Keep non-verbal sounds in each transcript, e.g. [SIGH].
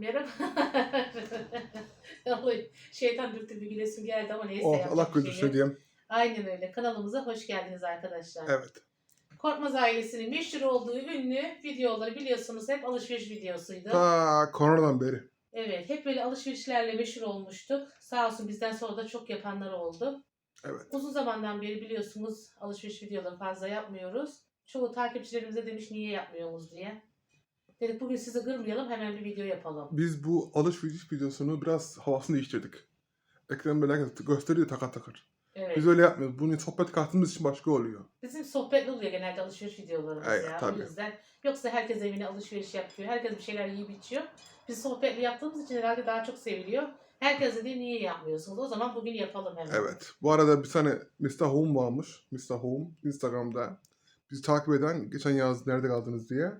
Merhaba. [LAUGHS] Vallahi Şeytan dürttü bir gülesim geldi ama neyse. Oh Allah güldürsün şey diyeyim. Aynen öyle. Kanalımıza hoş geldiniz arkadaşlar. Evet. Korkmaz ailesinin meşhur olduğu ünlü videoları biliyorsunuz hep alışveriş videosuydu. Ta koronadan beri. Evet, hep böyle alışverişlerle meşhur olmuştuk. Sağ olsun bizden sonra da çok yapanlar oldu. Evet. Uzun zamandan beri biliyorsunuz alışveriş videoları fazla yapmıyoruz. Çoğu takipçilerimize demiş niye yapmıyorsunuz diye. Dedik bugün sizi kırmayalım hemen bir video yapalım. Biz bu alışveriş videosunu biraz havasını değiştirdik. Ekran böyle gösteriyor takar takar. Evet. Biz öyle yapmıyoruz. Bunu sohbet kattığımız için başka oluyor. Bizim sohbetli oluyor genelde alışveriş videolarımız Evet, ya. tabii. O yüzden. Yoksa herkes evine alışveriş yapıyor. Herkes bir şeyler yiyip içiyor. Biz sohbetli yaptığımız için herhalde daha çok seviliyor. Herkes de diyor niye yapmıyorsunuz? O zaman bugün yapalım hemen. Evet. Bu arada bir tane Mr. Home varmış. Mr. Home Instagram'da. Bizi takip eden geçen yaz nerede kaldınız diye.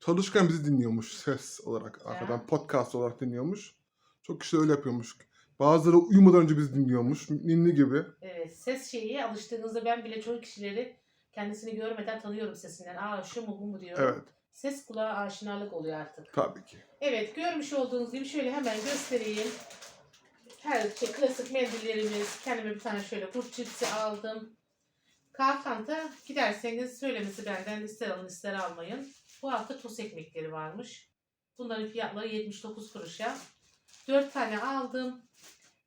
Çalışırken bizi dinliyormuş ses olarak arkadan. Podcast olarak dinliyormuş. Çok kişi öyle yapıyormuş. Bazıları uyumadan önce bizi dinliyormuş. Ninni gibi. Evet, ses şeyi alıştığınızda ben bile çoğu kişileri kendisini görmeden tanıyorum sesinden. Aa şu mu bu mu diyorum. Evet. Ses kulağa aşinalık oluyor artık. Tabii ki. Evet görmüş olduğunuz gibi şöyle hemen göstereyim. Her şey klasik mendillerimiz. Kendime bir tane şöyle kurt çipsi aldım. Kaufland'a giderseniz söylemesi benden ister alın ister almayın. Bu hafta tost ekmekleri varmış. Bunların fiyatları 79 kuruşa. 4 tane aldım.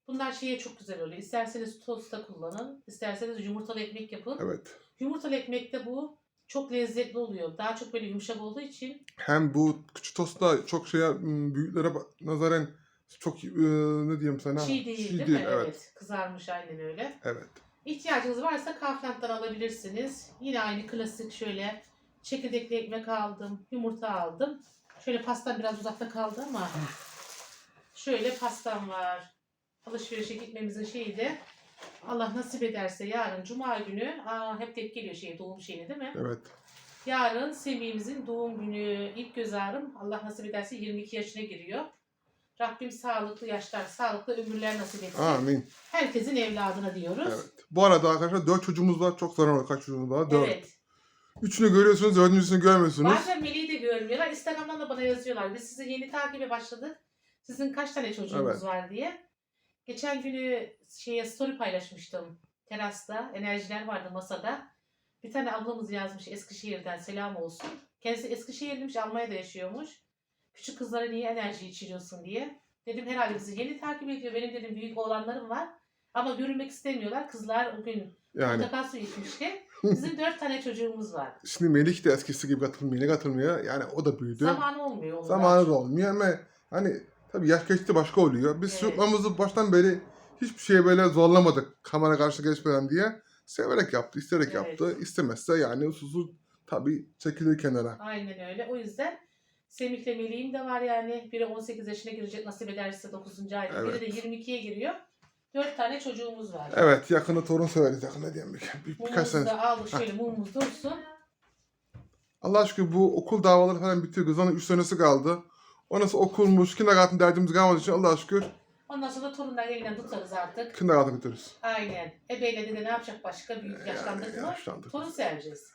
Bunlar şeye çok güzel oluyor. İsterseniz tosta kullanın. isterseniz yumurtalı ekmek yapın. Evet. Yumurtalı ekmekte bu çok lezzetli oluyor. Daha çok böyle yumuşak olduğu için Hem bu küçük tosta çok şeye büyüklere nazaran çok e, ne diyeyim sana? çiğ değil Çiğ değil, mi? Evet. Evet. Kızarmış aynen öyle. Evet. İhtiyacınız varsa Kaufland'dan alabilirsiniz. Yine aynı klasik şöyle çekirdekli ekmek aldım, yumurta aldım. Şöyle pastam biraz uzakta kaldı ama şöyle pastam var. Alışverişe gitmemizin şeyi de Allah nasip ederse yarın cuma günü aa, hep tek geliyor şey doğum şeyini değil mi? Evet. Yarın Semih'imizin doğum günü ilk göz ağrım Allah nasip ederse 22 yaşına giriyor. Rabbim sağlıklı yaşlar, sağlıklı ömürler nasip etsin. Amin. Herkesin evladına diyoruz. Evet. Bu arada arkadaşlar dört çocuğumuz var. Çok zararlı kaç çocuğumuz var? Dört. Evet. Üçünü görüyorsunuz, dördüncüsünü görmüyorsunuz. Bazen Melih'i de görmüyorlar. Instagram'dan da bana yazıyorlar. Biz sizi yeni takibe başladık. Sizin kaç tane çocuğunuz Evet. var diye. Geçen günü şeye story paylaşmıştım. Terasta enerjiler vardı masada. Bir tane ablamız yazmış Eskişehir'den selam olsun. Kendisi Eskişehirliymiş Almanya'da yaşıyormuş. Küçük kızlara niye enerji içiriyorsun diye. Dedim herhalde bizi yeni takip ediyor. Benim dedim büyük oğlanlarım var. Ama görünmek istemiyorlar. Kızlar o gün Yani mutlaka su içmişti. Bizim [LAUGHS] dört tane çocuğumuz var. şimdi Melih de eskisi gibi katılmıyor. Ne katılmıyor? Yani o da büyüdü. Zamanı olmuyor. onun Zamanı da olmuyor ama hani tabii yaş geçti başka oluyor. Biz Evet. çocuklarımızı baştan beri hiçbir şeye böyle zorlamadık. Kamera karşı geçmeden diye. Severek yaptı, isteyerek Evet. yaptı. İstemezse yani usulsüz tabii çekilir kenara. Aynen öyle. O yüzden Semih'le Melih'im de var yani. Biri 18 yaşına girecek nasip ederse 9. ayda. Biri de 22'ye giriyor. 4 tane çocuğumuz var. Evet yakında torun severiz yakında diyelim. Bir, bir, birkaç Mumumuzu sene. da aldık şöyle mumumuz dursun. Allah aşkına bu okul davaları falan bitiyor. Kızların 3 senesi kaldı. Ondan sonra okulmuş, kindergarten derdimiz kalmadığı için Allah şükür Ondan sonra torunlar elinden tutarız artık. kindergarten götürürüz. Aynen. Ebeyle de ne yapacak başka büyük yaşlandık mı? yaşlandık. Torun seveceğiz.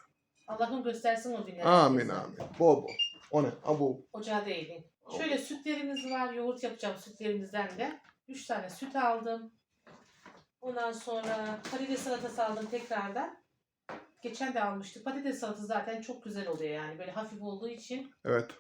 Allah'ım göstersin o günleri. Amin herkese. amin. Bol bol. O ne? Abu. Ocağı değilim. Şöyle sütlerimiz var. Yoğurt yapacağım sütlerimizden de. 3 tane süt aldım. Ondan sonra patates salatası aldım tekrardan. Geçen de almıştık. Patates salatası zaten çok güzel oluyor yani. Böyle hafif olduğu için. Evet.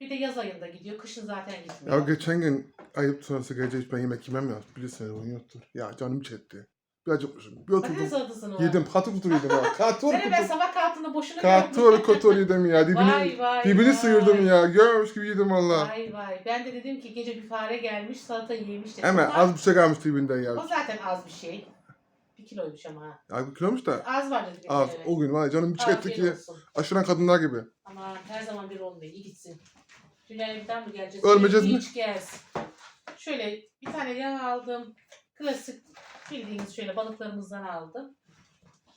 Bir de yaz ayında gidiyor. Kışın zaten Ya gitmiyor. geçen gün ayıp sonrası gece hiç ben yemek yemem ya. Bilirsiniz onu yoktur. Ya canım çekti. Bir acıkmışım. Bir oturdum. var. Yedim. Katır kutur yedim ya. [LAUGHS] Katır Seni ben kutur. sabah kalktığında boşuna Katır görmüşüm. kutur yedim ya. Dibini, Vay vay dibini vay. sıyırdım ya. Görmemiş gibi yedim valla. Vay vay. Ben de dedim ki gece bir fare gelmiş salata yemiş dedim. Hemen O- az bir şey kalmış dibinden O ya. zaten az bir şey. Bir kiloymuş ama. ha. Ya bir kilomuş da Az var dedi. az. O gün var ya canım bir çekti Afiyet ki. Aşıran kadınlar gibi. Ama her zaman bir olmuyor. İyi gitsin. Bir daha mı geleceğiz? Ölmeyeceğiz mi? Hiç gelsin. Şöyle bir tane yağ aldım. Klasik bildiğiniz şöyle balıklarımızdan aldım.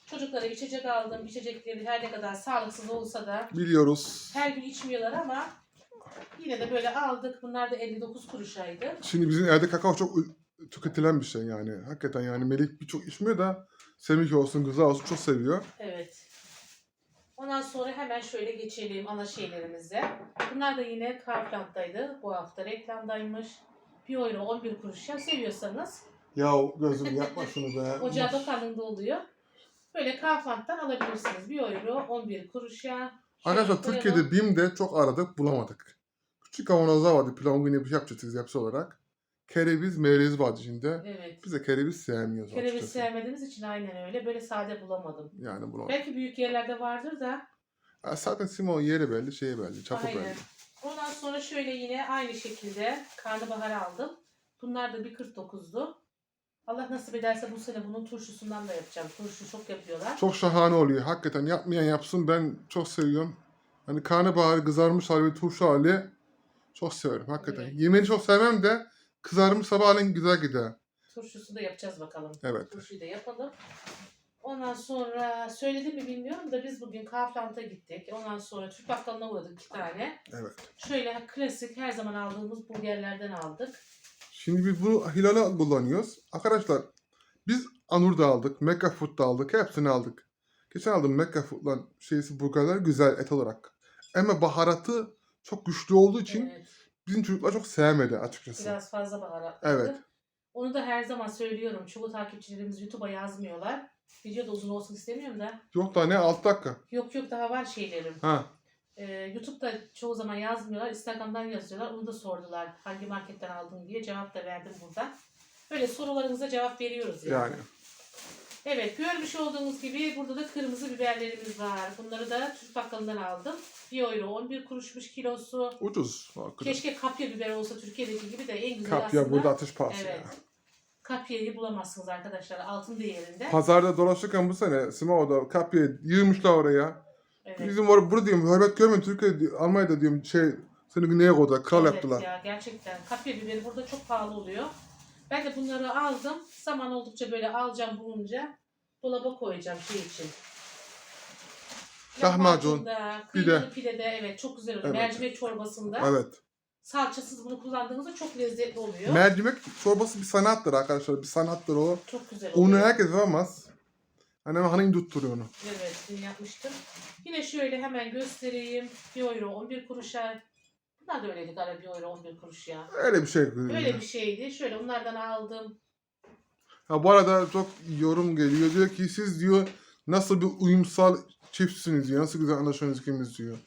Çocuklara içecek aldım. İçecekleri her ne kadar sağlıksız olsa da Biliyoruz. her gün içmiyorlar ama yine de böyle aldık. Bunlar da 59 kuruşaydı. Şimdi bizim evde kakao çok ü- tüketilen bir şey yani. Hakikaten yani Melih birçok içmiyor da Semih olsun, Gıza olsun çok seviyor. Evet. Ondan sonra hemen şöyle geçelim ana şeylerimize. Bunlar da yine Kaufland'daydı. Bu hafta reklamdaymış. 1 euro 11 kuruş ya seviyorsanız. Ya gözüm yapma şunu be. [LAUGHS] Ocağı bakanlığında oluyor. Böyle Kaufland'dan alabilirsiniz. 1 euro 11 kuruşa. Arkadaşlar. Türkiye'de BİM'de çok aradık bulamadık. Küçük kavanozlar vardı pilavın günü bir şey yapacağız hepsi olarak. Kereviz, mereviz vardı içinde. Evet. Biz de kereviz sevmiyoruz Kereviz açıkçası. sevmediğimiz için aynen öyle. Böyle sade bulamadım. Yani bulamadık. Belki büyük yerlerde vardır da. Ha, Zaten Simon yeri belli, şeyi belli, çapı Aynen. belli. Ondan sonra şöyle yine aynı şekilde karnabahar aldım. Bunlar da bir 49'du. Allah nasip ederse bu sene bunun turşusundan da yapacağım. Turşu çok yapıyorlar. Çok şahane oluyor. Hakikaten yapmayan yapsın. Ben çok seviyorum. Hani karnabahar kızarmış hali, turşu hali çok severim hakikaten. Evet. Yemeğini çok sevmem de kızarmış sabahleyin güzel gider. Turşusu da yapacağız bakalım. Evet. Turşuyu da yapalım. Ondan sonra söyledim mi bilmiyorum da biz bugün Kaufland'a gittik. Ondan sonra Türk bakkalına uğradık iki tane. Evet. Şöyle klasik her zaman aldığımız burgerlerden aldık. Şimdi biz bu hilali kullanıyoruz. Arkadaşlar biz Anur da aldık, Mecca Food da aldık, hepsini aldık. Geçen aldım Mecca Food'lan şeysi burgerler güzel et olarak. Ama baharatı çok güçlü olduğu için Evet, bizim çocuklar çok sevmedi açıkçası. biraz fazla baharatlı. Evet. Onu da her zaman söylüyorum. Çoğu takipçilerimiz YouTube'a yazmıyorlar. Video da uzun olsun istemiyorum da. Yok da ne 6 dakika. Yok yok daha var şeylerim. Ha. Ee, YouTube'da çoğu zaman yazmıyorlar. Instagram'dan yazıyorlar. Onu da sordular. Hangi marketten aldın diye cevap da verdim burada. Böyle sorularınıza cevap veriyoruz yani. Yani. Evet görmüş olduğunuz gibi burada da kırmızı biberlerimiz var. Bunları da Türk bakkalından aldım. 1 euro 11 kuruşmuş kilosu. Ucuz. Hakikaten. Keşke kapya biber olsa Türkiye'deki gibi de en güzel Kapya aslında. burada atış pahası Evet. ya. Kapyayı bulamazsınız arkadaşlar altın değerinde. Pazarda dolaşırken bu sene Simo'da kapya yığmışlar oraya. Evet. Bizim orada burada diyorum hürmet görmeyin Türkiye'de Almanya'da diyorum şey seni Güney Koda kral evet yaptılar. ya gerçekten kapya biberi burada çok pahalı oluyor. Ben de bunları aldım. Zaman oldukça böyle alacağım bulunca dolaba koyacağım şey için. Lahmacun, Lahmacunda, pide. pide de evet çok güzel oluyor. Evet. Mercimek çorbasında Evet. salçasız bunu kullandığınızda çok lezzetli oluyor. Mercimek çorbası bir sanattır arkadaşlar. Bir sanattır o. çok güzel oluyor. Onu herkes yapamaz. Hani hani tutturuyor onu. Evet dün yapmıştım. Yine şöyle hemen göstereyim. 1 euro 11 kuruşa. Bunlar da öyleydi galiba 1 euro 11 kuruş ya. Öyle bir şey. Öyle bir şeydi. Şöyle onlardan aldım. Ha, bu arada çok yorum geliyor. Diyor ki siz diyor nasıl bir uyumsal çiftsiniz diyor. Nasıl güzel anlaşıyorsunuz ikimiz diyor.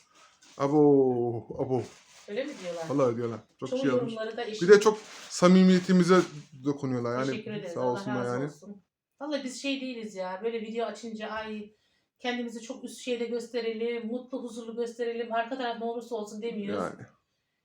Abo, abo. Öyle mi diyorlar? Vallahi diyorlar. Çok Çoğu şey yorumları da eşit. Bir de çok samimiyetimize dokunuyorlar yani. Teşekkür ederiz. Sağ Allah olsunlar razı yani. olsun. Vallahi biz şey değiliz ya. Böyle video açınca ay kendimizi çok üst şeyde gösterelim, mutlu, huzurlu gösterelim. Arka taraf ne olursa olsun demiyoruz. Yani,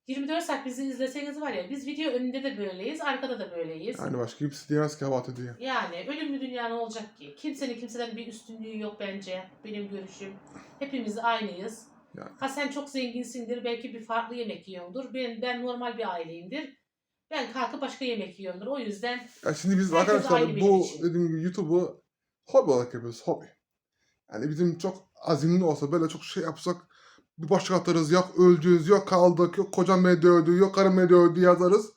24 saat bizi izleseniz var ya biz video önünde de böyleyiz, arkada da böyleyiz. yani başka kimse diyemez ki hava diye. Yani ölümlü dünya ne olacak ki? Kimsenin kimseden bir üstünlüğü yok bence. Benim görüşüm. Hepimiz aynıyız. Yani. Ha sen çok zenginsindir. Belki bir farklı yemek yiyordur. Ben, ben normal bir aileyimdir. Ben kalkıp başka yemek yiyorumdur. O yüzden Ya şimdi biz Herkes arkadaşlar benim bu için. dediğim gibi YouTube'u hobi olarak yapıyoruz. Hobi. Yani bizim çok azimli olsa böyle çok şey yapsak bir başlık atarız. Yok öldünüz, yok kaldık, yok kocam beni dövdü, yok karım beni dövdü yazarız.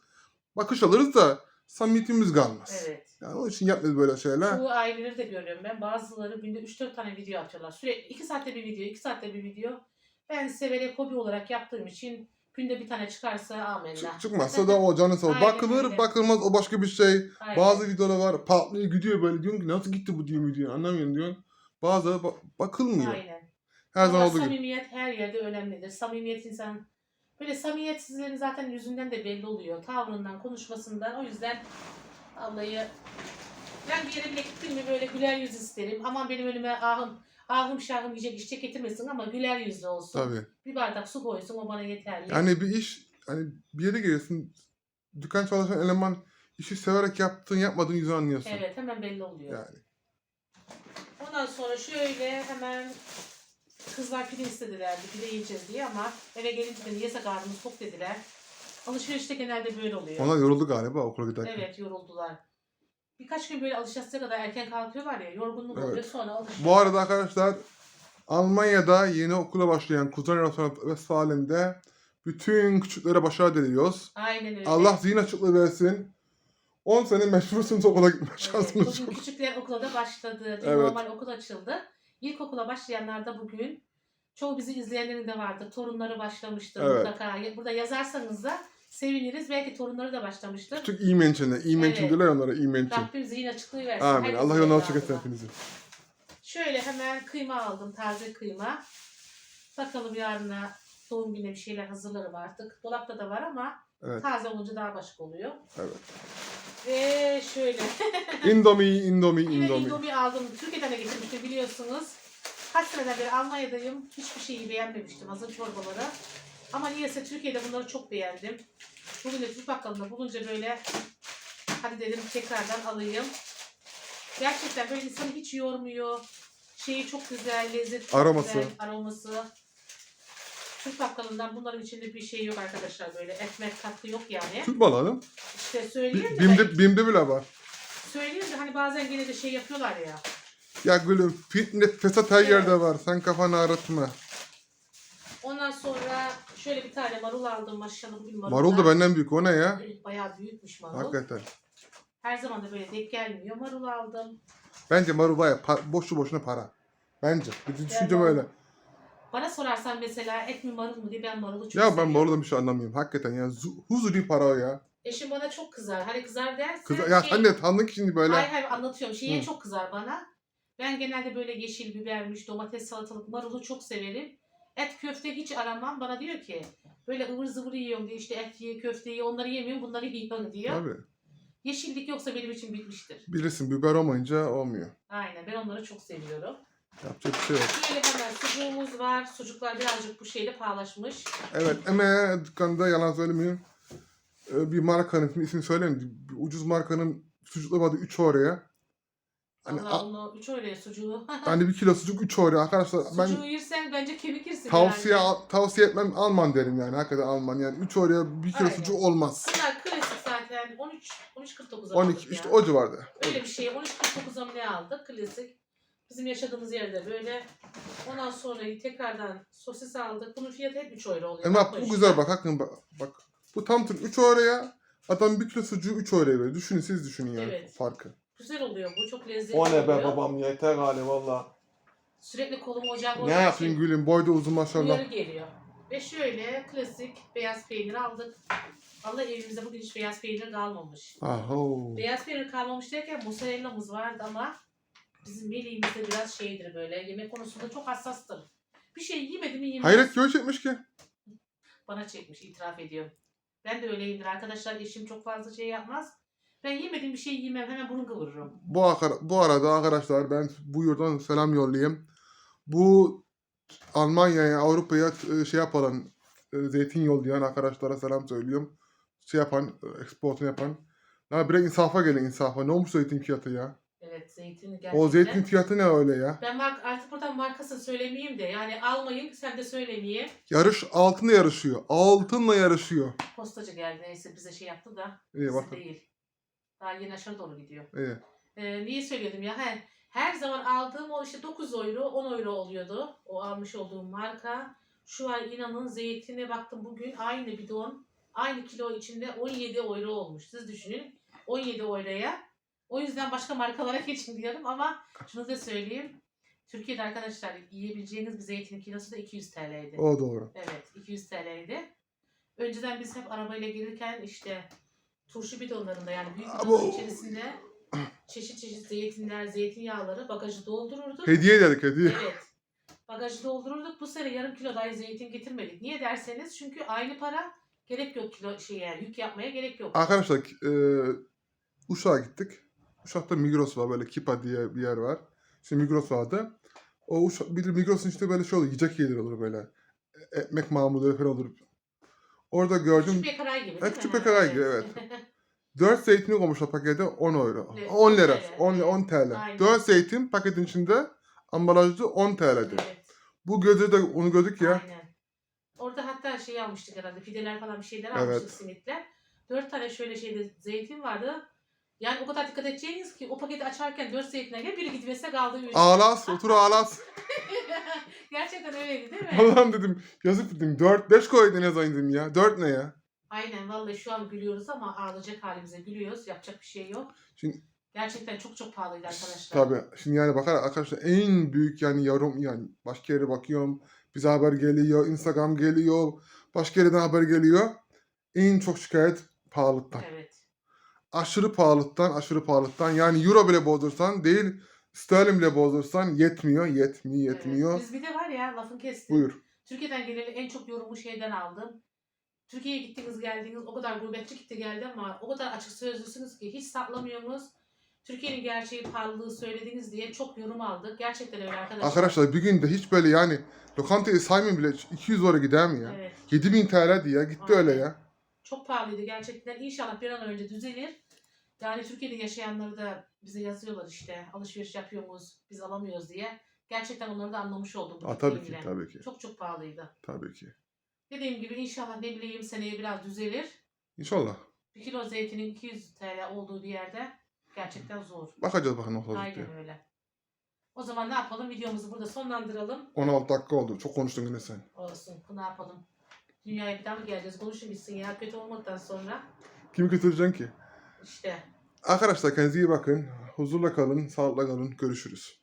Bakış alırız da samimiyetimiz kalmaz. evet. Yani onun için yapmıyoruz böyle şeyler. Çoğu aileleri de görüyorum ben. Bazıları günde 3-4 tane video atıyorlar. Sürekli 2 saatte bir video, 2 saatte bir video. Ben severek hobi olarak yaptığım için günde bir tane çıkarsa amenna. Çık- çıkmazsa da o canı sağ Aynen Bakılır, öyle. bakılmaz o başka bir şey. Aynen. Bazı videolar var patlıyor gidiyor böyle diyorsun ki nasıl gitti bu diyor video anlamıyorum diyorsun. Bazıları ba- bakılmıyor. Aynen. Her zaman Ama olduğu gibi. samimiyet her yerde önemlidir. Samimiyet insan böyle samimiyetsizlerin zaten yüzünden de belli oluyor. Tavrından, konuşmasından. O yüzden vallahi ben bir yere bile gittim mi böyle güler yüz isterim. Aman benim önüme ahım ahım şahım yiyecek içecek getirmesin ama güler yüzlü olsun. Tabii. Bir bardak su koysun o bana yeterli. Yani bir iş hani bir yere geliyorsun dükkan çalışan eleman işi severek yaptığın yapmadığın yüzü anlıyorsun. Evet hemen belli oluyor. Yani. Ondan sonra şöyle hemen kızlar pide istediler. Pide yiyeceğiz diye ama eve gelince de yese karnımız tok dediler. Alışverişte genelde böyle oluyor. Onlar yoruldu galiba okula giderken. Evet yoruldular. Birkaç gün böyle alışasıya kadar erken kalkıyorlar ya yorgunluk Evet. oluyor sonra alışıyor. Bu arada arkadaşlar Almanya'da yeni okula başlayan Kuzey Westfalen'de bütün küçüklere başarı diliyoruz. Aynen öyle. Allah zihin açıklığı versin. 10 sene mecbursunuz okula gitme Evet, şansınız bugün yok. küçükler okula da başladı. Dün Evet. normal okul açıldı. İlkokula başlayanlar da bugün Çoğu bizi izleyenlerin de vardır. Torunları başlamıştır Evet. mutlaka. Burada yazarsanız da seviniriz. Belki torunları da başlamıştır. Küçük e-mention'e. E-mention Evet. diyorlar ya onlara e-mention. Rabbim zihin açıklığı versin. Amin. Herkesin Allah yolunu evladına. açık etsin hepinizi. Şöyle hemen kıyma aldım. Taze kıyma. Bakalım yarına doğum gününe bir şeyler hazırlarım artık. Dolapta da var ama Evet. taze olunca daha başka oluyor. Evet. Ve şöyle. [LAUGHS] Indomie, Indomie, Yine Indomie. Indomie aldım. Türkiye'den de getirmiştim biliyorsunuz. Kaç seneden beri Almanya'dayım. Hiçbir şeyi beğenmemiştim hazır çorbaları. Ama niyeyse Türkiye'de bunları çok beğendim. Bugün de Türk bakkalında bulunca böyle hadi dedim tekrardan alayım. Gerçekten böyle insanı hiç yormuyor. Şeyi çok güzel, lezzet Aroması. güzel, aroması. Türk bakkalından bunların içinde bir şey yok arkadaşlar böyle ekmek katkı yok yani. Türk balı hanım. İşte söyleyeyim de ben- Bim'de, Bim'de bile var. söyleyeyim de hani bazen gene de şey yapıyorlar ya. Ya gülüm fitness fesat her Evet. yerde var. Sen kafanı ağrıtma. Ondan sonra şöyle bir tane marul aldım maşallah bugün marul. Marul da benden büyük. O ne ya? Bayağı büyükmüş marul. Hakikaten. Her zaman da böyle denk gelmiyor. Marul aldım. Bence marul baya pa- boşu boşuna para. Bence. Bir düşüncem marul. öyle. Bana sorarsan mesela et mi marul mu diye ben marulu çok Ya ben seviyorum. maruldan bir şey anlamıyorum. Hakikaten ya. zu- Huzuri para o ya. Eşim bana çok kızar. Hani kızar derse Kız, ya şey, sen de tanıdın ki şimdi böyle. Hayır hayır anlatıyorum. Şeye Hı. çok kızar bana. Ben genelde böyle yeşil bibermiş, domates, salatalık, marulu çok severim. Et köfte hiç aramam. Bana diyor ki böyle ıvır zıvır yiyorum diyor. İşte et ye, köfte ye, onları yemiyorum, bunları yiyorum diyor. Tabii. Yeşillik yoksa benim için bitmiştir. Bilirsin biber olmayınca olmuyor. Aynen ben onları çok seviyorum. Yapacak bir şey yok. Şöyle hemen sucuğumuz var. Sucuklar birazcık bu şeyle pahalaşmış. Evet ama dükkanda yalan söylemiyorum. Ee, Bir markanın ismini- ismini söyleyeyim. Bir ucuz markanın sucukları vardı 3 oraya. Hani, Allah a- onu 3 oraya sucuğu. [LAUGHS] hani bir kilo sucuk 3 oraya. Arkadaşlar ben Sucuğu yersen bence kemik yersin tavsiye herhalde. al- tavsiye etmem Alman derim yani. Hakikaten Alman yani 3 oraya bir kilo Aynen. sucuk olmaz. Bunlar klasik zaten 13 13.49'a 12 aldık işte o civarda. Öyle bir şey 13.49'a mı ne aldık klasik. Bizim yaşadığımız yerde böyle. Ondan sonra tekrardan sosis aldık. Bunun fiyatı hep 3 euro oluyor. Ama Bakma bu işte. güzel bak hakikaten bak. bak. Bu tam tür 3 oraya adam bir kilo sucuğu 3 oraya veriyor. Düşünün siz düşünün yani Evet. farkı. Güzel oluyor bu. Çok lezzetli oluyor. yeter hali valla. Sürekli kolum ocak Ne yapayım gülüm boyda uzun maşallah. Uyarı geliyor. Ve şöyle klasik beyaz peynir aldık. Allah evimizde bugün hiç beyaz peynir kalmamış. Aho. Beyaz peynir kalmamış derken mozzarella'mız vardı ama bizim Melih'imiz de biraz şeydir böyle. Yemek konusunda çok hassastır. Bir şey yemedi mi yemez. Hayret göğe çekmiş ki. Bana çekmiş itiraf ediyorum. Ben de öyleyimdir arkadaşlar. Eşim çok fazla şey yapmaz. Ben yemediğim bir şey yemem hemen burun kıvırırım. Bu, bu arada arkadaşlar ben bu yurdan selam yollayayım. Bu Almanya'ya, Avrupa'ya e, şey yapan, e, zeytin yollayan arkadaşlara selam söylüyorum. Şey yapan, e, eksportunu yapan. Ya biraz insafa gelin insafa. Ne olmuş zeytin fiyatı ya? Evet zeytin gerçekten. O zeytin fiyatı ne öyle ya? Ben mark artık buradan markasını söylemeyeyim de yani almayın sen de söylemeyeyim. Yarış altınla yarışıyor. Altınla yarışıyor. Postacı geldi neyse bize şey yaptı da İyi bakın. değil. Daha yeni aşağı doğru gidiyor. İyi. Ee, niye söylüyordum ya? He, her zaman aldığım o işte 9 euro 10 euro oluyordu. O almış olduğum marka. Şu ay inanın zeytine baktım bugün aynı bidon aynı kilo içinde 17 euro olmuş. Siz düşünün 17 euroya. O yüzden başka markalara [LAUGHS] geçin diyorum ama şunu da söyleyeyim. Türkiye'de arkadaşlar yiyebileceğiniz bir zeytin kilosu da 200 TL'ydi. O doğru. Evet 200 TL'ydi. Önceden biz hep arabayla gelirken işte turşu bidonlarında yani büyük o- içerisinde çeşit çeşit zeytinler, zeytinyağları bagajı doldururduk. Hediye dedik hediye. Evet. Bagajı doldururduk. Bu sene yarım kilo dahi zeytin getirmedik. Niye derseniz çünkü aynı para gerek yok kilo şeye yük yapmaya gerek yok. Arkadaşlar e, Uşak'a gittik. Uşak'ta Migros var böyle Kipa diye bir yer var. İşte Migros vardı. O Uşak, bir Migros'un işte böyle şey olur, yiyecek yerleri olur böyle. E- Ekmek mamulleri falan olur. Orada gördüm. Küçük bir karay gibi Evet, mi? küçük bir karay gibi, evet. [LAUGHS] 4 zeytini koymuşlar pakete 10 euro. Evet, 10 lira. TL, 10, evet. 10 TL. Aynen. 4 zeytin paketin içinde ambalajlı 10 TL'di. evet. Bu gözü de onu gördük ya. Aynen. Orada hatta şey almıştık herhalde. Pideler falan bir şeyler Evet. almıştık simitler. Dört tane şöyle şeyde zeytin vardı. Yani o kadar dikkat edeceğiniz ki o paketi açarken dört zeytine gel biri gitmese kaldı. Ağlas, otur ağlas. [LAUGHS] Gerçekten öyleydi değil mi? Allah'ım dedim yazık dedim 4 5 koydun zaman dedim ya. 4 ne ya? Aynen vallahi şu an gülüyoruz ama ağlayacak halimize gülüyoruz. Yapacak bir şey yok. Şimdi- Gerçekten çok çok pahalıydı arkadaşlar. Tabii. Şimdi yani bakar arkadaşlar en büyük yani yorum yani başka yere bakıyorum. Bize haber geliyor, Instagram geliyor, başka yerden haber geliyor. En çok şikayet pahalılıktan. Evet. Aşırı pahalılıktan, aşırı pahalılıktan. Yani euro bile bozdursan değil, sterlin bile bozdursan yetmiyor, yetmiyor, yetmiyor. Evet. Biz bir de var ya lafın kestim. Buyur. Türkiye'den geleli en çok yorumu şeyden aldım. Türkiye'ye gittiniz geldiniz o kadar gurbetçi gitti geldi ama o kadar açık sözlüsünüz ki hiç saklamıyorsunuz. Türkiye'nin gerçeği pahalılığı söylediniz diye çok yorum aldık. Gerçekten öyle arkadaşlar. Arkadaşlar bir günde hiç böyle yani lokantayı saymayın bile 200 euro gider mi ya? Evet. 7000 TL diye gitti öyle Aynen. ya. Çok pahalıydı gerçekten. İnşallah bir an önce düzelir. Yani Türkiye'de yaşayanları da bize yazıyorlar işte alışveriş yapıyoruz biz alamıyoruz diye. Gerçekten onları da anlamış oldum. Aa, tabii ki, tabii ki. Çok çok pahalıydı. Tabii ki. Dediğim gibi inşallah ne bileyim seneye biraz düzelir. İnşallah. Bir kilo zeytinin 200 TL olduğu bir yerde gerçekten zor. Bakacağız bakalım nasıl olacak diye. Aynen öyle. O zaman ne yapalım? Videomuzu burada sonlandıralım. 16 dakika oldu. Çok konuştun yine sen. Olsun. Ne yapalım? Dünyaya bir daha mı geleceğiz? Konuşun gitsin ya. Kötü olmadıktan sonra. Kimi götüreceksin ki? İşte Arkadaşlar kendinize iyi bakın. Huzurla kalın, sağlıkla kalın. Görüşürüz.